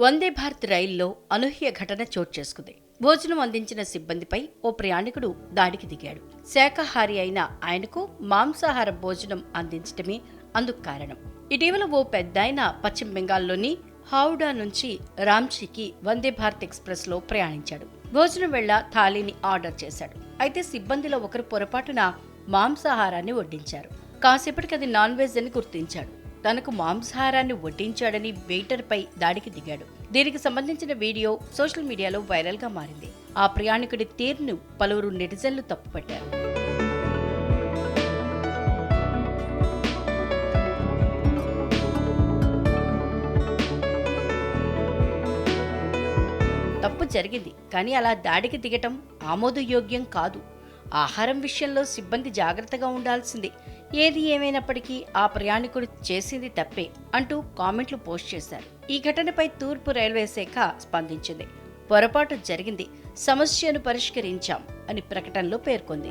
వందే భారత్ రైల్లో అనూహ్య ఘటన చోటు చేసుకుంది. భోజనం అందించిన సిబ్బందిపై ఓ ప్రయాణికుడు దాడికి దిగాడు. శాకాహారి అయిన ఆయనకు మాంసాహార భోజనం అందించటమే అందుకు కారణం. ఇటీవల ఓ పెద్దాయన పశ్చిమ బెంగాల్లోని హౌడా నుంచి రాంచీకి వందే భారత్ ఎక్స్ప్రెస్లో ప్రయాణించాడు. భోజనం వేళ థాలీని ఆర్డర్ చేశాడు. అయితే సిబ్బందిలో ఒకరు పొరపాటున మాంసాహారాన్ని వడ్డించారు. కాసేపటికి అది నాన్ వెజ్ అని గుర్తించాడు. తనకు మాంసాహారాన్ని వడ్డించాడని వెయిటర్పై దాడికి దిగాడు. దీనికి సంబంధించిన వీడియో సోషల్ మీడియాలో వైరల్గా మారింది. ఆ ప్రయాణికుడి తీరును పలువురు నెటిజన్లు తప్పుపట్టారు. తప్పు జరిగింది కానీ అలా దాడికి దిగటం ఆమోదయోగ్యం కాదు. ఆహారం విషయంలో సిబ్బంది జాగ్రత్తగా ఉండాల్సింది. ఏది ఏమైనప్పటికీ ఆ ప్రయాణికుడు చేసింది తప్పే అంటూ కామెంట్లు పోస్ట్ చేశారు. ఈ ఘటనపై తూర్పు రైల్వే శాఖ స్పందించింది. పొరపాటు జరిగింది. సమస్యను పరిష్కరించాం అని ప్రకటనలో పేర్కొంది.